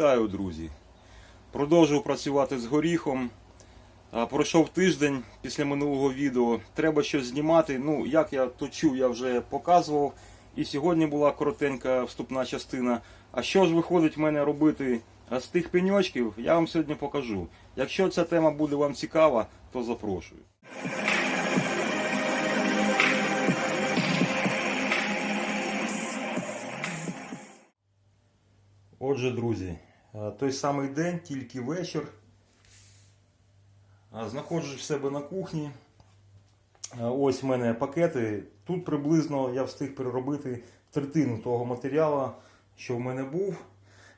Вітаю, друзі! Продовжую працювати з горіхом. Пройшов тиждень після минулого відео. Треба щось знімати. Ну, як я точу, я вже показував. І сьогодні була коротенька вступна частина. А що ж виходить в мене робити з тих пеньочків, я вам сьогодні покажу. Якщо ця тема буде вам цікава, то запрошую. Отже, друзі, той самий день, тільки вечір. А, Знаходжусь в себе на кухні. Е, Ось в мене пакети. Тут приблизно я встиг переробити третину того матеріалу, що в мене був.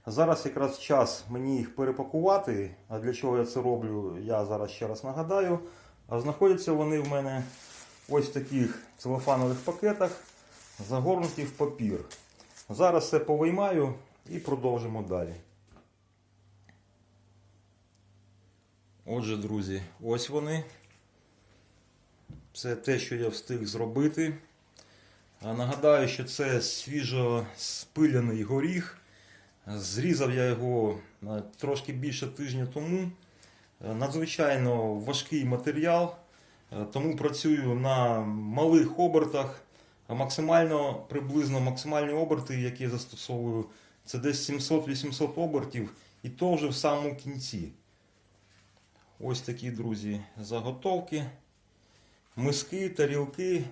Зараз якраз час мені їх перепакувати. А для чого я це роблю, я зараз ще раз нагадаю. Знаходяться вони в мене ось в таких целофанових пакетах, загорнуті в папір. Зараз це повиймаю і продовжимо далі. Отже, друзі, ось вони. Це те, що я встиг зробити. А Нагадаю, що це свіжо спиляний горіх. Зрізав я його е, трошки більше тижня тому. Е, Надзвичайно важкий матеріал, е, тому працюю на малих обертах. Максимально приблизно максимальні оберти, які я застосовую, це десь 700-800 обертів, і то вже в самому кінці. Ось такі, друзі, заготовки, миски, тарілки.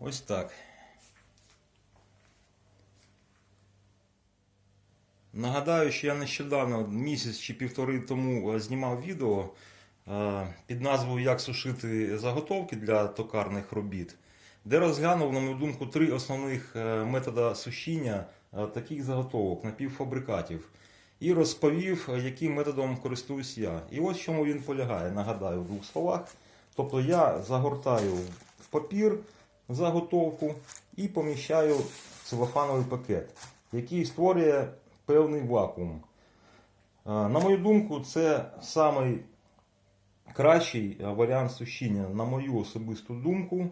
Ось так. Нагадаю, що я нещодавно, місяць чи півтори тому, е, знімав відео е, під назвою Як сушити заготовки для токарних робіт, де розглянув, на мою думку, три основних е, методи сушіння таких заготовок, напівфабрикатів. І розповів, е, яким методом користуюсь я. І ось чому він полягає, нагадаю в двох словах. Тобто я загортаю в папір заготовку і поміщаю целофановий пакет, який створює певний вакуум. Е, На мою думку, це самий кращий е, варіант сушіння, на мою особисту думку.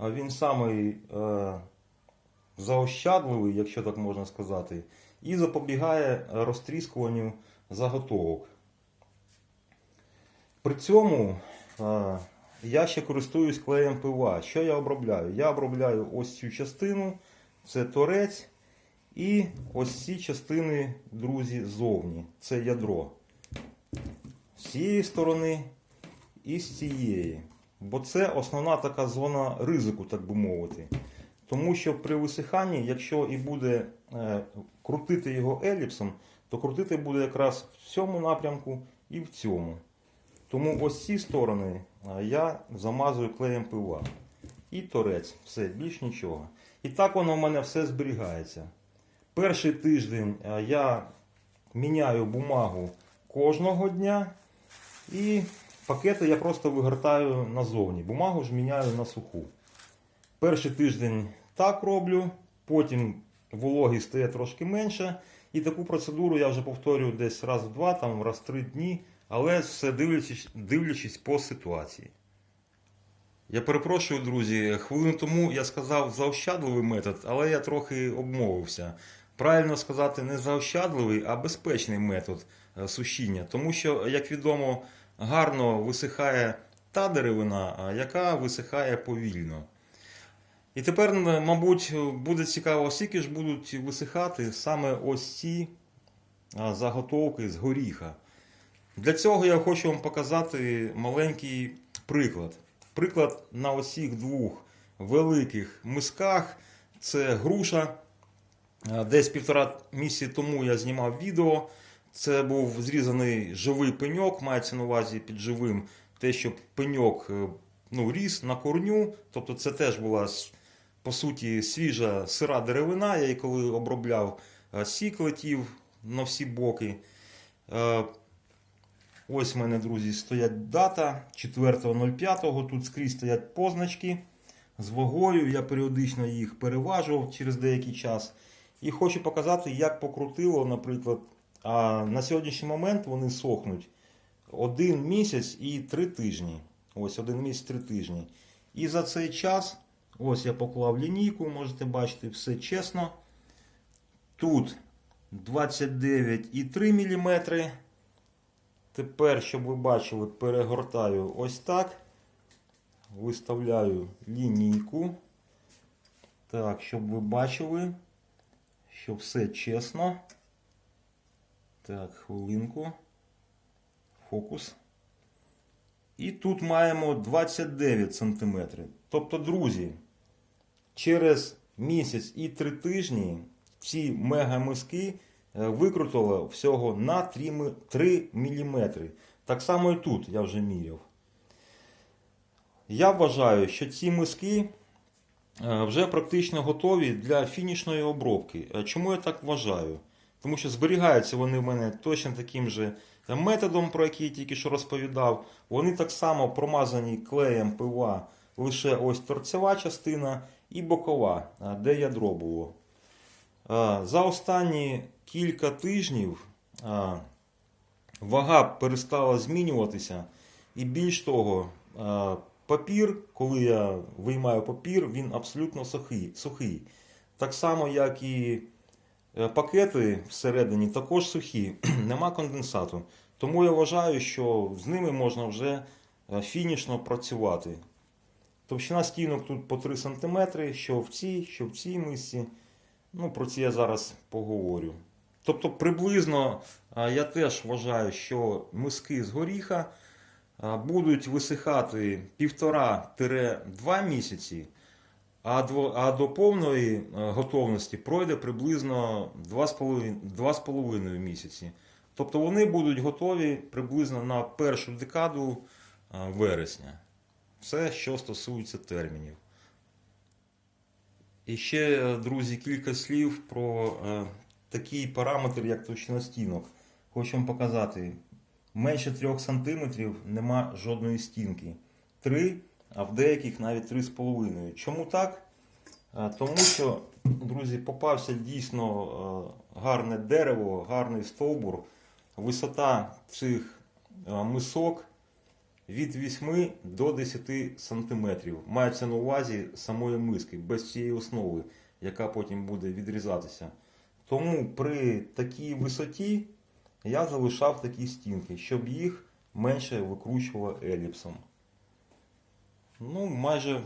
Е, Він самий е, заощадливий, якщо так можна сказати, і запобігає розтріскуванню заготовок. При цьому я ще користуюсь клеєм ПВА. Що я обробляю? Я обробляю ось цю частину, це торець, і ось ці частини, друзі, ззовні. Це ядро. З цієї сторони і з цієї. Бо це основна така зона ризику, так би мовити. Тому що при висиханні, якщо і буде е, крутити його еліпсом, то крутити буде якраз в цьому напрямку і в цьому. Тому ось ці сторони е, я замазую клеєм пива. І торець, все, більш нічого. І так воно в мене все зберігається. Перший тиждень е, я міняю бумагу кожного дня. І пакети я просто вигортаю назовні. Бумагу ж міняю на суху. Перший тиждень так роблю, потім вологи стає трошки менше. І таку процедуру я вже повторюю десь раз в два, там раз в три дні, але все дивлячись, дивлячись по ситуації. Я перепрошую, друзі, хвилину тому я сказав заощадливий метод, але я трохи обмовився. Правильно сказати, не заощадливий, а безпечний метод е, сушіння. Тому що, як відомо, гарно висихає та деревина, яка висихає повільно. І тепер, мабуть, буде цікаво, скільки ж будуть висихати саме ось ці заготовки з горіха. Для цього я хочу вам показати маленький приклад. Приклад на осіх двох великих мисках. Це груша. Десь півтора місяці тому я знімав відео. Це був зрізаний живий пеньок, мається на увазі під живим те, що пеньок е, ну, ріс на корню. Тобто це теж була по суті свіжа сира деревина. Я її коли обробляв е, сік летів на всі боки. Е, Ось в мене, друзі, стоять дата 4.05. Тут скрізь стоять позначки з вагою. Я періодично їх переважував через деякий час. І хочу показати, як покрутило, наприклад. А на сьогоднішній момент вони сохнуть один місяць і три тижні. Ось один місяць три тижні. І за цей час Ось я поклав лінійку, можете бачити, все чесно. Тут 29,3 мм. Тепер, щоб ви бачили, перегортаю ось так. Виставляю лінійку. Так, щоб ви бачили, що все чесно. Так, хвилинку. Фокус. І тут маємо 29 см. Тобто, друзі, через місяць і 3 тижні ці мегамиски е, викрутило всього на 3 мм. Так само і тут я вже міряв. Я вважаю, що ці миски е, вже практично готові для фінішної обробки. Е, Чому я так вважаю? Тому що зберігаються вони в мене точно таким же методом, про який я тільки що розповідав. Вони так само промазані клеєм пива лише ось торцева частина і бокова, де ядро було. За останні кілька тижнів вага перестала змінюватися. І більш того, папір, коли я виймаю папір, він абсолютно сухий. сухий. Так само, як і е, пакети всередині також сухі, нема конденсату. Тому я вважаю, що з ними можна вже е, фінішно працювати. Товщина стінок тут по 3 см, що в цій, що в цій мисці. Ну, про це я зараз поговорю. Тобто, приблизно я теж вважаю, що миски з горіха будуть висихати 1,5-2 місяці, а до, повної готовності пройде приблизно 2,5 2,5 місяці. Тобто вони будуть готові приблизно на першу декаду вересня. Все, що стосується термінів. І ще, е, друзі, кілька слів про е, такий параметр, як товщина стінок. Хочу вам показати. Менше 3 см нема жодної стінки. 3, а в деяких навіть 3,5. Чому так? Е, Тому що, друзі, попався дійсно е, гарне дерево, гарний стовбур. Висота цих мисок від 8 до 10 см. Мається на увазі самої миски, без цієї основи, яка потім буде відрізатися. Тому при такій висоті я залишав такі стінки, щоб їх менше викручувало еліпсом. Ну, майже,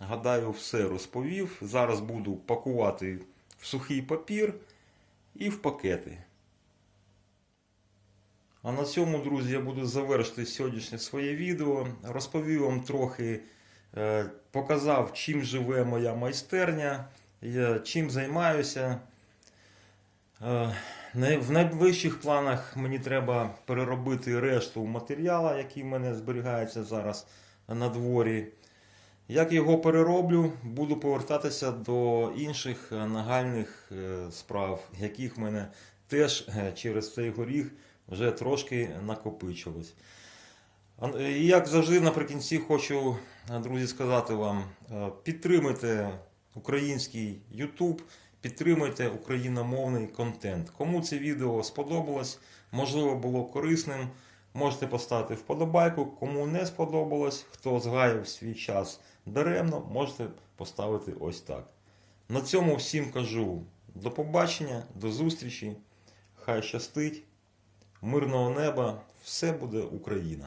гадаю, все розповів. Зараз буду пакувати в сухий папір і в пакети. А на цьому, друзі, я буду завершити сьогоднішнє своє відео. Розповів вам трохи, е, показав, чим живе моя майстерня, чим займаюся. Е, В найближчих планах мені треба переробити решту матеріалу, який в мене зберігається зараз на дворі. Як його перероблю, буду повертатися до інших нагальних е, справ, яких в мене теж через цей горіх вже трошки накопичилось. Е, І як завжди, наприкінці хочу, е, друзі, сказати вам: е, підтримуйте український YouTube, підтримуйте україномовний контент. Кому це відео сподобалось, можливо, було корисним, можете поставити вподобайку. Кому не сподобалось, хто згаяв свій час даремно, можете поставити ось так. На цьому всім кажу до побачення, до зустрічі. Хай щастить, мирного неба, все буде Україна.